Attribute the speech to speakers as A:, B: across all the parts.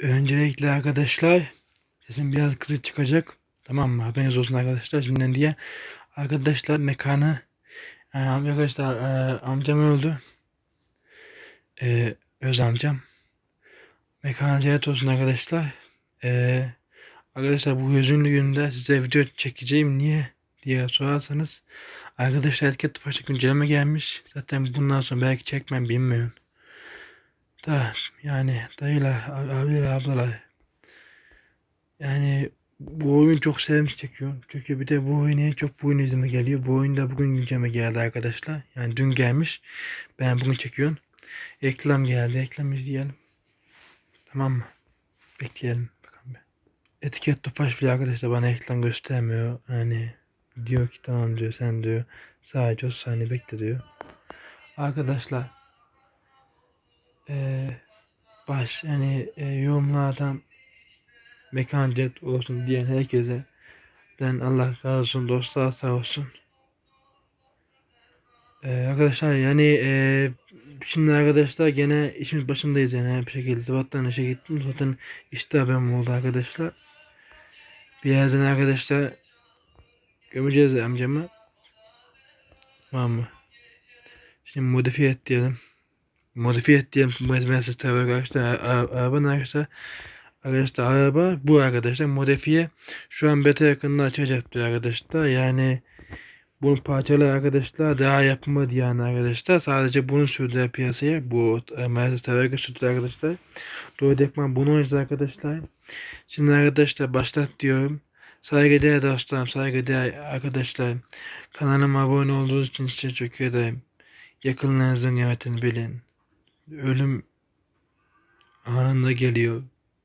A: Öncelikle arkadaşlar sesim biraz kısık çıkacak. Tamam mı? Haberiniz olsun arkadaşlar şimdiden diye. Arkadaşlar mekanı e, arkadaşlar e, amcam öldü. E, öz amcam. Mekanı cennet olsun arkadaşlar. E, arkadaşlar bu hüzünlü günde size video çekeceğim. Niye? diye sorarsanız arkadaşlar etiket tufaşta güncelleme gelmiş. Zaten bundan sonra belki çekmem bilmiyorum. Da yani dayılar, ab- abiler, ablalar. Yani bu oyun çok sevmiş çekiyor. Çünkü bir de bu oyun en çok bu oyun izleme geliyor. Bu oyun da bugün güncelleme geldi arkadaşlar. Yani dün gelmiş. Ben bugün çekiyorum. Reklam geldi. Reklam izleyelim. Tamam mı? Bekleyelim. Bakalım bir. Etiket Tofaş bile arkadaşlar bana reklam göstermiyor. Yani diyor ki tamam diyor sen diyor. Sadece o saniye bekle diyor. Arkadaşlar eee baş yani e, yorumlardan mekan cennet olsun diyen herkese ben Allah razı olsun dostlar sağ olsun. Ee, arkadaşlar yani e, şimdi arkadaşlar gene işimiz başındayız yani bir şekilde sabahtan işe gittim zaten işte haberim oldu arkadaşlar. Birazdan arkadaşlar gömeceğiz amcamı. Tamam mı? Şimdi modifiye et diyelim. Modifiye et diyelim. Mesela tabii arkadaşlar ara- arabanın arkadaşlar? Arkadaşlar araba bu arkadaşlar modifiye şu an beta yakında açacak diyor arkadaşlar. Yani bunun parçaları arkadaşlar daha yapılmadı yani arkadaşlar. Sadece bunu sürdüler piyasaya. Bu e, Mercedes Targa sürdü arkadaşlar. Doğru Dekman bunu oynadı arkadaşlar. Şimdi arkadaşlar başlat diyorum. Saygıdeğer dostlarım saygıdeğer arkadaşlar. Kanalıma abone olduğunuz için size teşekkür ederim. Yakınlarınızın kıymetini bilin ölüm anında geliyor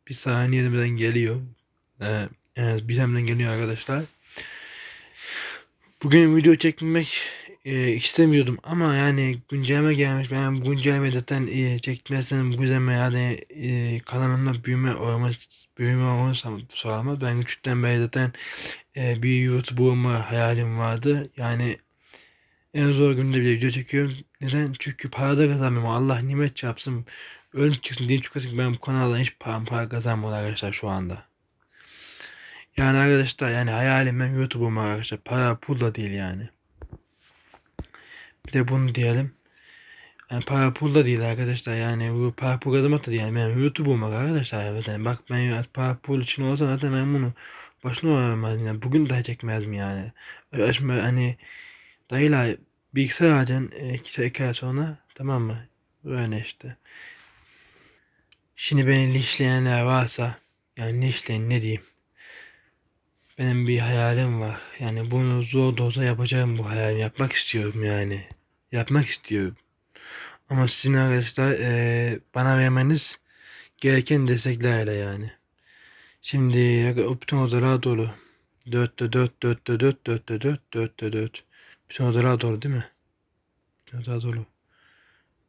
A: bir saniyeden geliyor. Ee, evet, bir hemden geliyor arkadaşlar. Bugün video çekmek e, istemiyordum ama yani güncelleme gelmiş. Ben bu güncelleme zaten e, çekmezsem bu güncelleme yani e, kanalımda büyüme olmaz, büyüme olmazsa sağlamaz. Ben küçükten beri zaten e, bir YouTube olma hayalim vardı. Yani en zor günde bile video çekiyorum. Neden? Çünkü para da kazanmıyorum. Allah nimet yapsın. Ölüm çıksın diye çıkasın. Ben bu kanaldan hiç para, para kazanmıyorum arkadaşlar şu anda. Yani arkadaşlar yani hayalim ben YouTube'um arkadaşlar. Para pul da değil yani. Bir de bunu diyelim. Yani para pul da değil arkadaşlar. Yani bu para pul kazanmak da değil. Yani ben YouTube'um arkadaşlar. Evet, yani bak ben para pul için olsa zaten ben bunu başına oynamazdım. Yani bugün daha çekmezdim yani. Şimdi hani dayılar bilgisayar alacaksın e, iki, iki ay sonra tamam mı? Böyle işte. Şimdi beni linçleyenler varsa yani linçleyin ne diyeyim. Benim bir hayalim var. Yani bunu zor da olsa yapacağım bu hayali. Yapmak istiyorum yani. Yapmak istiyorum. Ama sizin arkadaşlar eee, bana vermeniz gereken desteklerle yani. Şimdi bütün odalar dolu. Dörtte dört, dörtte dört, dörtte dört, dörtte dört. Bütün odalar dolu değil mi? Bütün odalar dolu.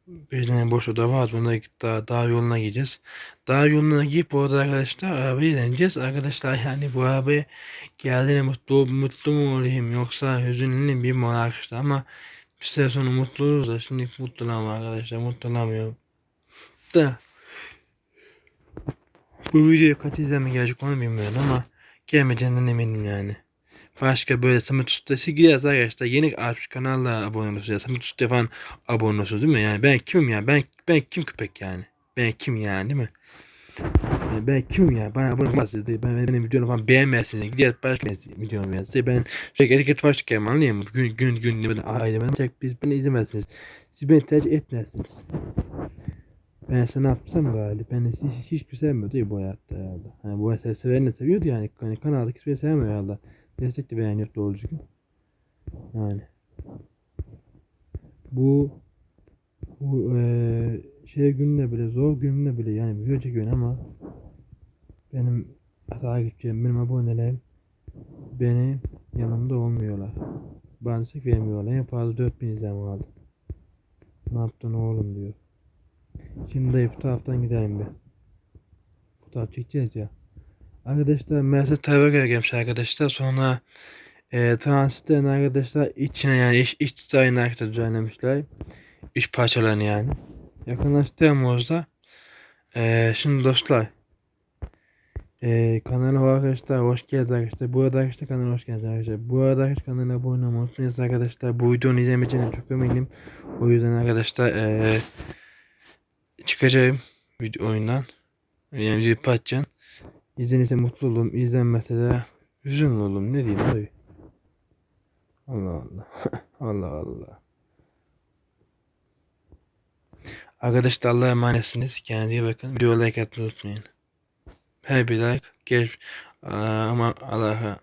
A: Bir tane boş oda var. Bunda daha, daha yoluna gideceğiz. Daha yoluna gidip bu arada arkadaşlar arabayı deneyeceğiz. Arkadaşlar yani bu arabayı geldiğine mutlu, mutlu mu olayım yoksa hüzünlü bir olayım arkadaşlar ama bir süre sonra mutlu oluruz da şimdi mutlu arkadaşlar mutlu olamıyorum. Da bu videoyu kaç izlenme gelecek onu bilmiyorum ama gelmeyeceğinden eminim yani. Başka böyle Samet Usta'sı giderse arkadaşlar yeni açmış kanalla abone olursunuz. Samet Usta falan abone olursunuz değil mi? Yani ben kimim ya? Ben ben kim köpek yani? Ben kim yani değil mi? Yani ben kimim ya? Bana abone olmazsınız değil. Ben benim videomu falan beğenmezsiniz. Gider başka videomu beğenmezsiniz. Ben sürekli etiket var çıkarım anlıyor musun? Gün gün gün böyle aileme çek biz beni izlemezsiniz. Siz beni tercih etmezsiniz. Ben sana yapsam galiba. Ben hiç, hiç, hiçbir sevmiyordu değil bu hayatta herhalde. Hani bu hayatta severini seviyordu yani. Hani kanalda hiçbir sevmiyor herhalde. Destek de beğeniyor doğru düzgün. Yani. Bu bu eee şey gününde bile zor gününde bile yani video çekiyorsun ama benim takipçilerim, benim abonelerim benim yanımda olmuyorlar. Bana vermiyorlar. En fazla 4000 izlenme aldım. Ne yaptın oğlum diyor. Şimdi dayı bu taraftan gidelim bir. Fotoğraf çekeceğiz ya. Arkadaşlar Mercedes Targa gelmiş arkadaşlar. Sonra e, transitlerin arkadaşlar içine yani iç, iç dizaynı arkadaşlar düzenlemişler. İç parçalarını yani. Yakınlaştığımızda e, şimdi dostlar Ee, kanala arkadaşlar hoş geldiniz arkadaşlar. Bu arada arkadaşlar kanala hoş geldiniz arkadaşlar. Bu arada arkadaşlar kanala abone olmayı arkadaşlar. Bu videonu izlemeyeceğine çok eminim. O yüzden arkadaşlar ee, çıkacağım video oyundan. Yani video patcan. İzlenirse mutlu olurum. İzlenmezse de üzünlü olurum. Ne diyeyim tabi. Allah Allah. Allah Allah. Arkadaşlar Allah'a emanetsiniz. Kendinize bakın. Video like atmayı unutmayın. Her bir like geç Aa, ama Allah'a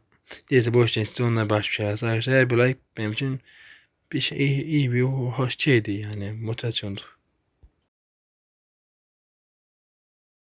A: diğeri boş değil size onunla baş bir şey. Arkadaşlar her bir like benim için bir şey iyi, iyi bir hoş şeydi yani motivasyondu.